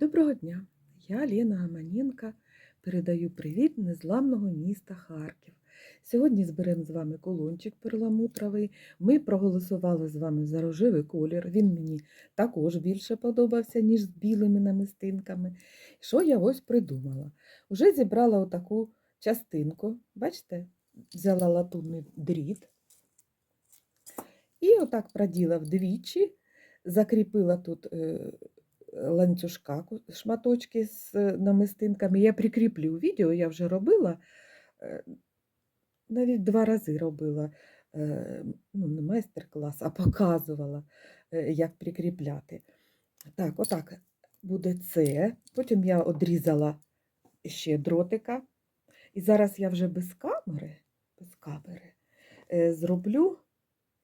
Доброго дня! Я Лена Гаманенка. Передаю привіт незламного міста Харків. Сьогодні зберемо з вами колончик перламутровий. Ми проголосували з вами за рожевий колір. Він мені також більше подобався, ніж з білими намистинками. Що я ось придумала? Уже зібрала отаку частинку. Бачите, взяла латунний дріт. І отак проділа вдвічі, закріпила тут. Ланцюжка, шматочки з е, намистинками. Я прикріплю відео, я вже робила, е, навіть два рази робила, е, ну, не майстер-клас, а показувала, як прикріпляти. Так, отак буде це. Потім я одрізала ще дротика. І зараз я вже без камери, без камери зроблю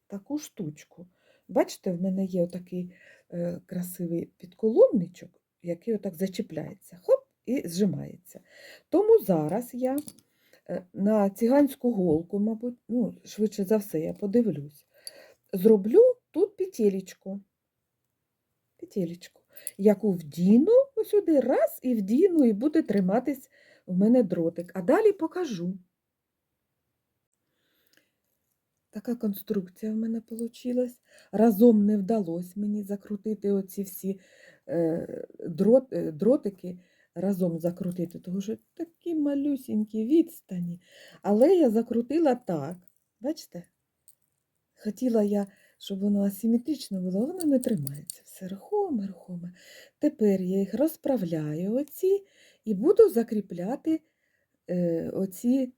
таку штучку. Бачите, в мене є отакий е, красивий підколонничок, який отак зачіпляється, хоп, і зжимається. Тому зараз я е, на циганську голку, мабуть, ну, швидше за все, я подивлюсь, зроблю тут петелечку, петелечку, яку вдіну сюди, раз і вдіну, і буде триматись в мене дротик. А далі покажу. Така конструкція в мене вийшла. Разом не вдалося мені закрутити оці всі е, дрот, е, дротики, разом закрутити, тому що такі малюсінькі відстані. Але я закрутила так. Бачите? Хотіла я, щоб воно асиметрично було, воно не тримається. Все рухоме, рухоме. Тепер я їх розправляю оці і буду закріпляти е, оці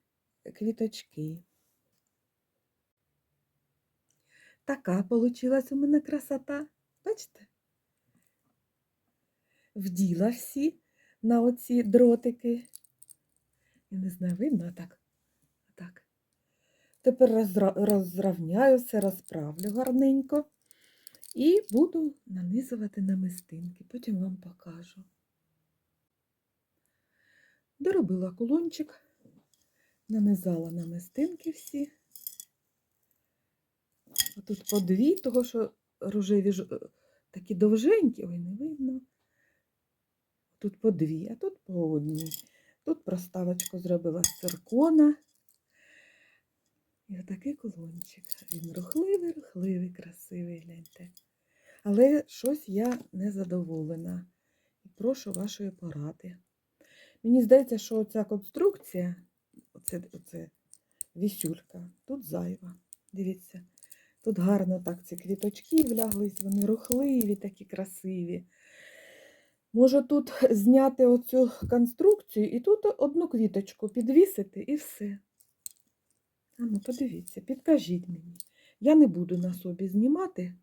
квіточки. Така получилась у мене красота. Бачите? Вділа всі на оці дротики. Я не знаю, видно так. так. Тепер розравняю все, розправлю гарненько і буду нанизувати намистинки. Потім вам покажу. Доробила кулончик, нанизала намистинки всі. Тут по дві, того що рожеві ж е, такі довженькі, ой, не видно. Тут по дві, а тут по одній. Тут проставочку зробила з циркона. І отакий колончик. Він рухливий, рухливий, красивий, гляньте. Але щось я не задоволена. І прошу вашої поради. Мені здається, що ця конструкція, оце, оце вісюлька, тут зайва. Дивіться. Тут гарно так ці квіточки вляглись, вони рухливі, такі красиві. Можу тут зняти оцю конструкцію і тут одну квіточку підвісити і все. А ну, подивіться, підкажіть мені. Я не буду на собі знімати,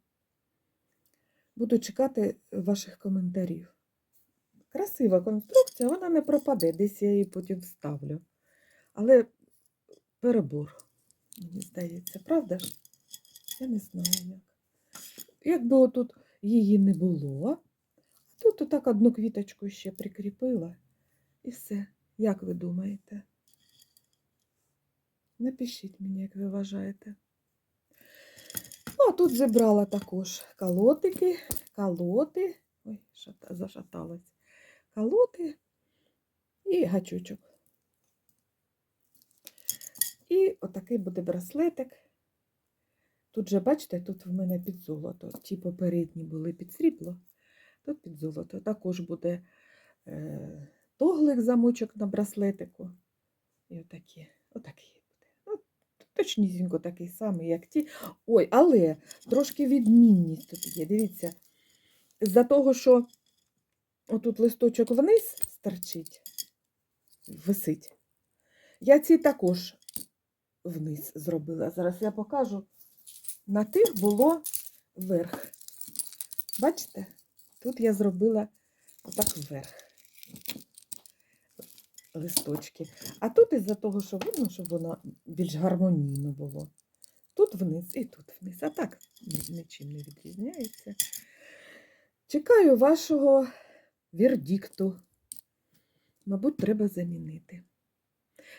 буду чекати ваших коментарів. Красива конструкція, вона не пропаде, десь я її потім вставлю. Але перебор, мені здається, правда ж? Я не знаю як. Якби отут її не було, тут отак одну квіточку ще прикріпила і все. Як ви думаєте? Напишіть мені, як ви вважаєте. Ну, а тут зібрала також колотики, колоти. Ой, шата, зашаталась. Колоти і гачочок. І отакий буде браслетик. Тут же, бачите, тут в мене під золото. Ті попередні були під срібло, тут під золото. Також буде е, тоглик замочок на браслетику. І отакі, отакий буде. Ну, точнісінько такий самий, як ті. Ой, але трошки відмінність тут є. Дивіться, з-за того, що отут листочок вниз стерчить, висить. Я ці також вниз зробила. Зараз я покажу. На тих було вверх. Бачите? Тут я зробила отак вверх листочки. А тут із-за того, що видно, щоб воно більш гармонійно було. Тут вниз і тут вниз. А так нічим не відрізняється. Чекаю вашого вердикту. Мабуть, треба замінити.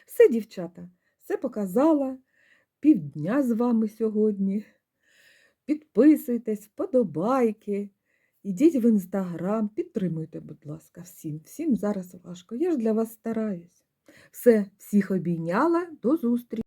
Все, дівчата, все показала. Півдня з вами сьогодні. Підписуйтесь, вподобайки. Ідіть в інстаграм, підтримуйте, будь ласка, всім. Всім зараз важко. Я ж для вас стараюсь. Все, всіх обійняла, до зустрічі.